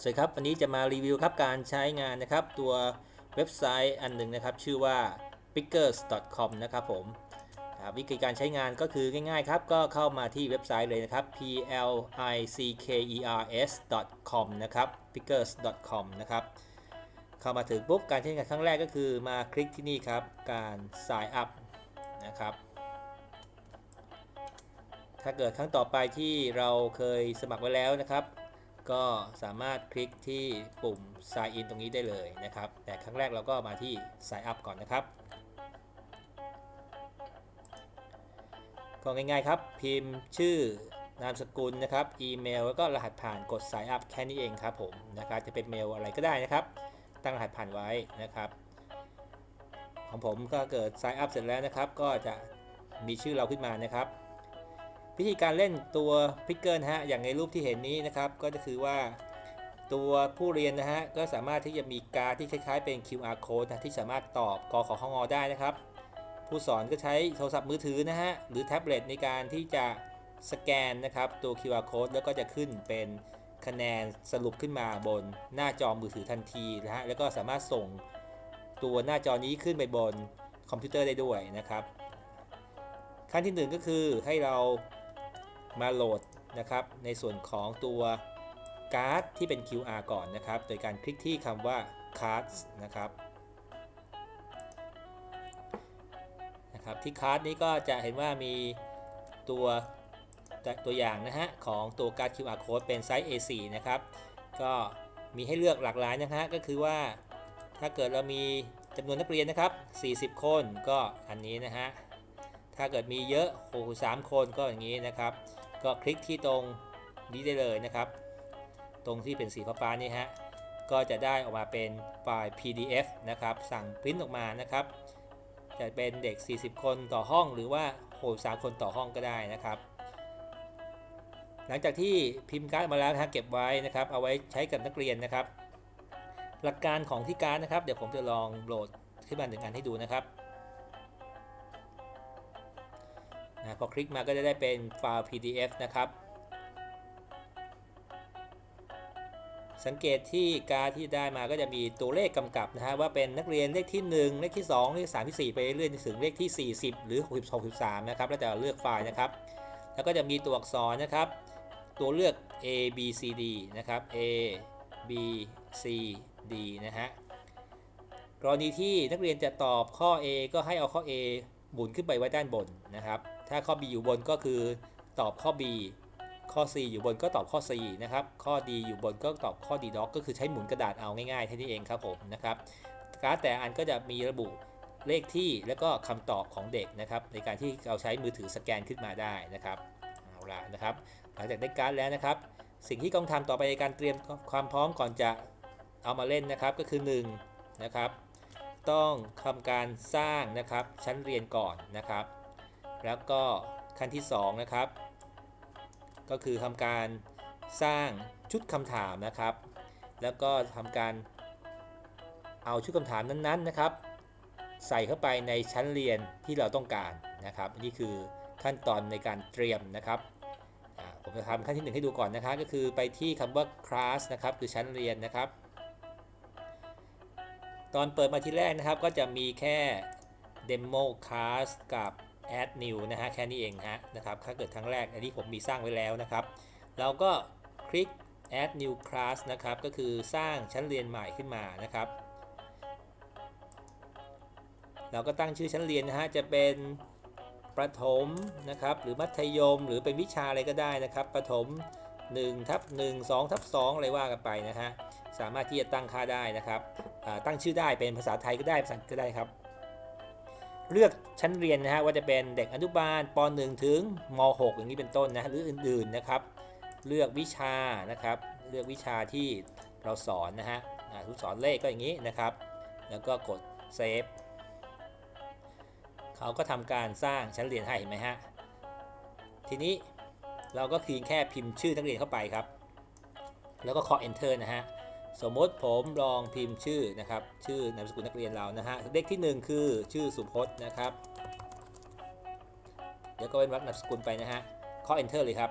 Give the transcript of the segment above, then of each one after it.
สวัสดีครับวันนี้จะมารีวิวครับการใช้งานนะครับ ตัวเว็บไซต์อันหนึ่งนะครับ ชื่อว่า pickers.com นะครับผมวิธีการใช้งานก็คือง่ายๆครับ ก็เข้ามาที่เว็บไซต์เลยนะครับ p l i c k e r s com นะครับ pickers.com นะครับเข้ามาถึงปุ๊บการใช้งานครั้งแรกก็คือมาคลิกที่นี่ครับ การ sign up นะครับ ถ้าเกิดครั้งต่อไปที่เราเคยสมัครไว้แล้วนะครับ ก็สามารถคลิกที่ปุ่ม sign in ตรงนี้ได้เลยนะครับ แต่ครั้งแรกเราก็มาที่ sign up ก่อนนะครับ ก็ง่ายๆครับ พิมพ์ชื่อนามสกุลนะครับ อีเมล แล้วก็รหัสผ่านกด sign up แค่นี้เองครับผมนะครับ จะเป็นเมลอะไรก็ได้นะครับ ตั้งรหัสผ่านไว้นะครับ ของผมก็เกิด sign up เสร็จแล้วนะครับ ก็จะมีชื่อเราขึ้นมานะครับ วิธีการเล่นตัวพิกเกิลฮะอย่างในรูปที่เห็นนี้นะครับ ก็จะคือว่าตัวผู้เรียนนะฮะก็สามารถที่จะมีการที่คล้ายๆเป็น QR code นะที่สามารถตอบกอขอของอได้นะครับ ผู้สอนก็ใช้โทรศัพท์มือถือนะฮะหรือแท็บเล็ตในการที่จะสแกนนะครับตัว QR code แล้วก็จะขึ้นเป็นคะแนนสรุปขึ้นมาบนหน้าจอมือถือทันทีนะฮะแล้วก็สามารถส่งตัวหน้าจอนี้ขึ้นไปบนคอมพิวเตอร์ได้ด้วยนะครับ ขั้นที่หนึ่งก็คือให้เรา มาโหลดนะครับ ในส่วนของตัวการ์ดที่เป็น QR ก่อนนะครับ โดยการคลิกที่คำว่า cards นะครับนะครับที่ card นี้ก็จะเห็นว่ามีตัวตัวอย่างนะฮะของตัวการ์ด QR code เป็นไซส์ A4 นะครับ ก็มีให้เลือกหลากหลายนะฮะก็คือว่าถ้าเกิดเรามีจำนวนนักเรียนนะครับ 40 คนก็อันนี้นะฮะถ้าเกิดมีเยอะโอ้สามคนก็อย่างนี้นะครับ ก็คลิกที่ตรงนี้ได้เลยนะครับ ตรงที่เป็นสีฟ้าๆนี่ฮะก็จะได้ออกมาเป็นไฟล์ PDF นะครับ สั่งพิมพ์ออกมานะครับ จะเป็นเด็ก 40 คนต่อห้องหรือว่าโหสามคนต่อห้องก็ได้นะครับ หลังจากที่พิมพ์การ์ดมาแล้วนะฮะเก็บไว้นะครับ เอาไว้ใช้กับนักเรียนนะครับ หลักการของที่การ์ดนะครับ เดี๋ยวผมจะลองโหลดขึ้นมาหนึ่งอันให้ดูนะครับ นะพอคลิกมาก็จะได้เป็นไฟล์ PDF นะครับ สังเกตที่การที่ได้มาก็จะมีตัวเลขกำกับนะฮะว่าเป็นนักเรียนเลขที่ 1 เลขที่ 2 เลขที่3ที่4ไปเรื่อยๆถึงเลขที่ 40 หรือ62 63นะครับแล้วแต่เลือกไฟล์นะครับ แล้วก็จะมีตัวอักษรนะครับ ตัวเลือก A B C D นะครับ A B C D นะฮะกรณีที่นักเรียนจะตอบข้อ A ก็ให้เอาข้อ A หมุนขึ้นไปไว้ด้านบนนะครับ ถ้าข้อ B อยู่บนก็คือตอบข้อ B ข้อ C อยู่บนก็ตอบข้อ C นะครับ ข้อ D อยู่บนก็ตอบข้อ D doc ก็คือใช้หมุนกระดาษเอาง่ายๆแค่นี้เองครับผมนะครับการ์ดแต่อันก็จะมีระบุเลขที่และก็คำตอบของเด็กนะครับ ในการที่เราใช้มือถือสแกนขึ้นมาได้นะครับเอาละนะครับ หลังจากได้การ์ดแล้วนะครับ สิ่งที่ต้องทำต่อไปในการเตรียมความพร้อมก่อนจะเอามาเล่นนะครับก็คือ1นะครับ ต้องทำการสร้างนะครับชั้นเรียนก่อนนะครับ แล้วก็ขั้นที่2นะครับ ก็คือทำการสร้างชุดคำถามนะครับ แล้วก็ทำการเอาชุดคำถามนั้นๆนะครับ ใส่เข้าไปในชั้นเรียนที่เราต้องการนะครับ นี่คือขั้นตอนในการเตรียมนะครับผมจะทำขั้นที่ 1 ให้ดูก่อนนะครับก็คือไปที่คำว่า class นะครับ คือชั้นเรียนนะครับ ตอนเปิดมาที่แรกนะครับก็จะมีแค่ demo class กับ add new นะฮะแค่นี้เองฮะนะครับถ้าเกิดครั้งแรกอันนี้ผมมีสร้างไว้แล้วนะครับ เราก็คลิก add new class นะครับก็คือสร้างชั้นเรียนใหม่ขึ้นมานะครับ เราก็ตั้งชื่อชั้นเรียนนะฮะจะเป็นประถมนะครับหรือมัธยมหรือเป็นวิชาอะไรก็ได้นะครับประถม1ทับ1 2ทับ2อะไรว่ากันไปนะฮะสามารถที่จะตั้งค่าได้นะครับตั้งชื่อได้เป็นภาษาไทยก็ได้ภาษาอังกฤษก็ได้ครับ เลือกชั้นเรียนนะฮะว่าจะเป็นเด็กอนุบาลป .1 ถึงม .6 อย่างนี้เป็นต้นนะหรืออื่นๆนะครับ เลือกวิชานะครับ เลือกวิชาที่เราสอนนะฮะทุกสอนเลขก็อย่างนี้นะครับ แล้วก็กดเซฟเขาก็ทำการสร้างชั้นเรียนให้เห็นไหมฮะทีนี้เราก็เพียงแค่พิมพ์ชื่อนักเรียนเข้าไปครับ แล้วก็เคาะ enter นะฮะ สมมติผมลองพิมพ์ชื่อนะครับ ชื่อนามสกุลนักเรียนเรานะฮะเลขที่ 1 คือชื่อสุพจน์นะครับเดี๋ยวก็เป็นวรรคนามสกุลไปนะฮะเคาะ enter เลยครับ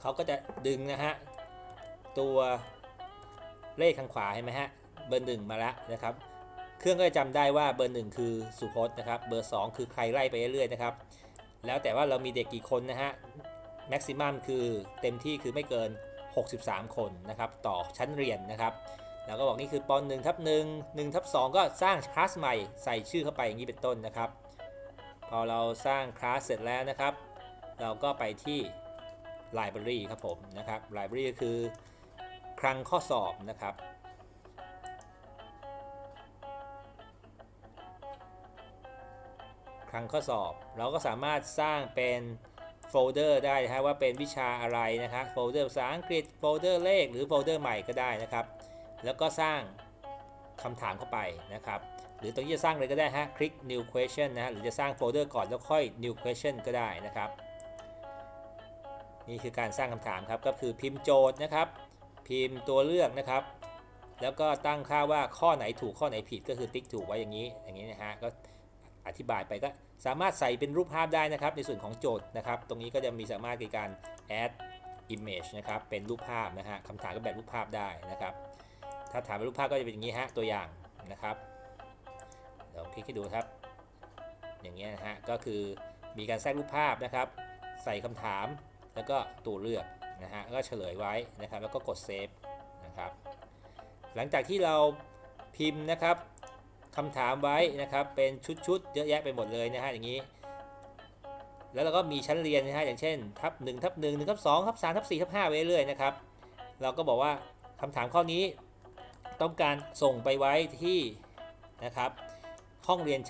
เขาก็จะดึงนะฮะตัวเลขข้างขวาเห็นไหมฮะเบอร์หนึ่งมาแล้วนะครับ เครื่องก็จะจำได้ว่าเบอร์หนึ่งคือสุพจน์นะครับ เบอร์ 2 คือใครไล่ไปเรื่อยๆนะครับ แล้วแต่ว่าเรามีเด็กกี่คนนะฮะแม็กซิมัมคือเต็มที่คือไม่เกิน 63 คนนะครับต่อชั้นเรียนนะครับแล้วก็บอกนี่คือป .1 ทับ1 1ทับ2ก็สร้างคลาสใหม่ใส่ชื่อเข้าไปอย่างนี้เป็นต้นนะครับ พอเราสร้างคลาสเสร็จแล้วนะครับ เราก็ไปที่ Library ครับผมนะครับ Library ก็คือคลังข้อสอบนะครับคลังข้อสอบ เราก็สามารถสร้างเป็น เดอร์ได้นะฮะว่าเป็นวิชาอะไรนะครับโฟลเดอร์ภาษาอังกฤษโฟลเดอร์เลขหรือโฟลเดอร์ใหม่ก็ได้นะครับ แล้วก็สร้างคำถามเข้าไปนะครับ หรือตรงนี้จะสร้างเลยก็ได้ฮะคลิก new question นะฮะหรือจะสร้างโฟลเดอร์ก่อนแล้วค่อย new question ก็ได้นะครับ นี่คือการสร้างคำถามครับก็คือพิมพ์โจทย์นะครับ พิมพ์ตัวเลือกนะครับ แล้วก็ตั้งค่าว่าข้อไหนถูกข้อไหนผิดก็คือติ๊กถูกไว้อย่างนี้อย่างนี้นะฮะก็ อธิบายไปก็สามารถใส่เป็นรูปภาพได้นะครับ ในส่วนของโจทย์นะครับ ตรงนี้ก็จะมีสามารถในการ add image นะครับ เป็นรูปภาพนะฮะคำถามก็แบบรูปภาพได้นะครับ ถ้าถามเป็นรูปภาพก็จะเป็นอย่างนี้ฮะ ตัวอย่างนะครับเดี๋ยวคลิกให้ดูครับ อย่างเงี้ยนะฮะ ก็คือมีการแทรกรูปภาพนะครับ ใส่คำถาม แล้วก็ตัวเลือกนะฮะ ก็เฉลยไว้นะครับ แล้วก็กดเซฟนะครับ หลังจากที่เราพิมพ์นะครับ คำถามไว้นะครับ เป็นชุดๆเยอะแยะไปหมดเลยนะฮะอย่างนี้ แล้วเราก็มีชั้นเรียนนะฮะอย่างเช่นทับ1ทับ1 1ทับ2ทับ3ทับ4ทับ5ไปเรื่อยๆนะครับเราก็บอกว่าคำถามข้อนี้ต้องการส่งไปไว้ที่นะครับ ห้องเรียน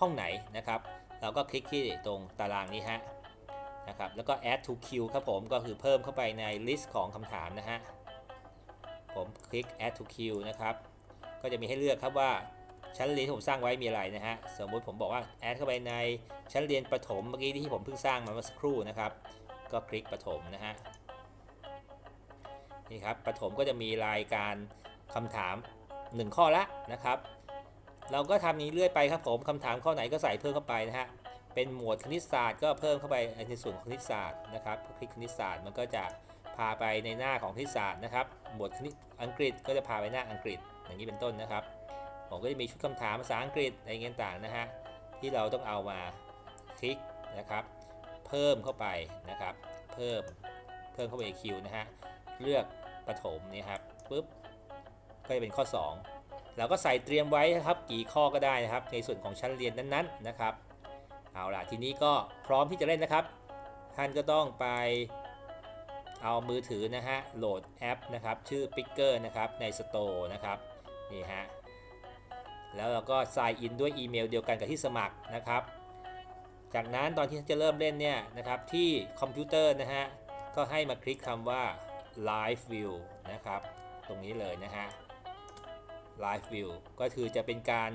ห้องไหนนะครับ เราก็คลิกที่ตรงตารางนี้ฮะนะครับแล้วก็ add to queue ครับผมก็คือเพิ่มเข้าไปใน list ของคำถามนะฮะผมคลิก add to queue นะครับ ก็จะมีให้เลือกครับว่า ชั้นเรียนที่ผมสร้างไว้มีอะไรนะฮะ สมมุติผมบอกว่า add เข้าไปในชั้นเรียนประถมเมื่อกี้ที่ผมเพิ่งสร้างมาเมื่อสักครู่นะครับ ก็คลิกประถมนะฮะ นี่ครับประถมก็จะมีรายการคำถาม 1 ข้อละนะครับ เราก็ทำนี้เรื่อยไปครับผมคำถามข้อไหนก็ใส่เพิ่มเข้าไปนะฮะ เป็นหมวดคณิตศาสตร์ก็เพิ่มเข้าไปในส่วนของคณิตศาสตร์นะครับ คลิกคณิตศาสตร์มันก็จะพาไปในหน้าของคณิตศาสตร์นะครับ หมวดคณิตอังกฤษก็จะพาไปหน้าอังกฤษอย่างนี้เป็นต้นนะครับ ผมก็จะมีชุดคำถามภาษาอังกฤษอะไรเงี้ยต่างนะฮะที่เราต้องเอามาคลิกนะครับ เพิ่มเข้าไปนะครับ เพิ่มเพิ่มเข้าไปในคิวนะฮะเลือกประถมนี่ครับปุ๊บก็จะเป็นข้อ 2 เราก็ใส่เตรียมไว้นะครับกี่ข้อก็ได้นะครับ ในส่วนของชั้นเรียนนั้นๆนะครับเอาล่ะทีนี้ก็พร้อมที่จะเล่นนะครับ ท่านก็ต้องไปเอามือถือนะฮะโหลดแอปนะครับชื่อ Picker นะครับใน Store นะครับนี่ฮะ แล้วเราก็ sign in ด้วยอีเมลเดียวกันกับที่สมัครนะครับ จากนั้นตอนที่จะเริ่มเล่นเนี่ยนะครับที่คอมพิวเตอร์นะฮะก็ให้มาคลิกคำว่า Live View นะครับ ตรงนี้เลยนะฮะ Live View ก็คือจะเป็นการ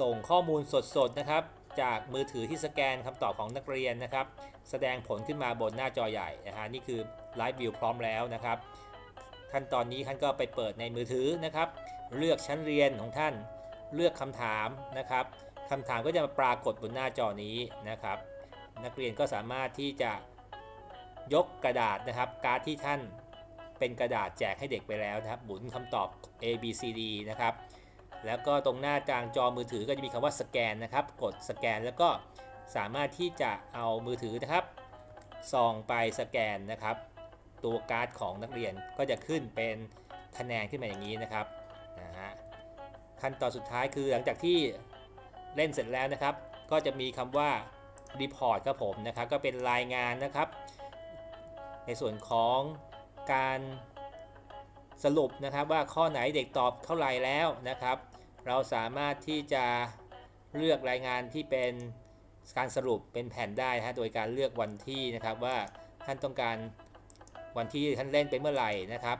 ส่งข้อมูลสดๆนะครับ จากมือถือที่สแกนคำตอบของนักเรียนนะครับ แสดงผลขึ้นมาบนหน้าจอใหญ่นะฮะนี่คือ Live View พร้อมแล้วนะครับ ขั้นตอนนี้ท่านก็ไปเปิดในมือถือนะครับ เลือกชั้นเรียนของท่าน เลือกคำถามนะครับคำถามก็จะมาปรากฏบนหน้าจอนี้นะครับ นักเรียนก็สามารถที่จะยกกระดาษนะครับ การ์ดที่ท่านเป็นกระดาษแจกให้เด็กไปแล้วนะครับ หมุนคำตอบ A B C D นะครับ แล้วก็ตรงหน้ากลางจอมือถือก็จะมีคำว่าสแกนนะครับ กดสแกนแล้วก็สามารถที่จะเอามือถือนะครับส่องไปสแกนนะครับ ตัวการ์ดของนักเรียนก็จะขึ้นเป็นคะแนนขึ้นมาอย่างนี้นะครับ ขั้นตอนสุดท้ายคือหลังจากที่เล่นเสร็จแล้วนะครับ ก็จะมีคำว่า report ครับผมนะครับ ก็เป็นรายงานนะครับ ในส่วนของการสรุปนะครับว่าข้อไหนเด็กตอบเท่าไหร่แล้วนะครับ เราสามารถที่จะเลือกรายงานที่เป็นการสรุปเป็นแผ่นได้นะฮะโดยการเลือกวันที่นะครับว่าท่านต้องการวันที่ท่านเล่นเป็นเมื่อไหร่นะครับ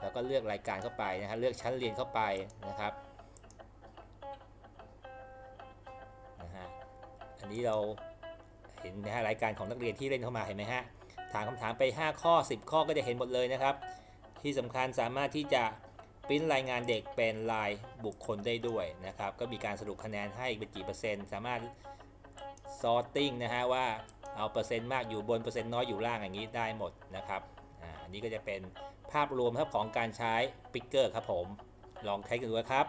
แล้วก็เลือกรายการเข้าไปนะฮะเลือกชั้นเรียนเข้าไปนะครับ อันนี้เราเห็นนะฮะรายการของนักเรียนที่เล่นเข้ามาเห็นไหมฮะถามคำถามไป 5 ข้อ 10 ข้อก็จะเห็นหมดเลยนะครับ ที่สำคัญสามารถที่จะปริ้นรายงานเด็กเป็นลายบุคคลได้ด้วยนะครับ ก็มีการสรุปคะแนนให้เป็นกี่เปอร์เซ็นต์ สามารถ sorting นะฮะว่าเอาเปอร์เซ็นต์มากอยู่บนเปอร์เซ็นต์น้อยอยู่ล่างอย่างนี้ได้หมดนะครับอันนี้ก็จะเป็นภาพรวมครับของการใช้ปิกเกอร์ครับผม ลองใช้กันดูครับ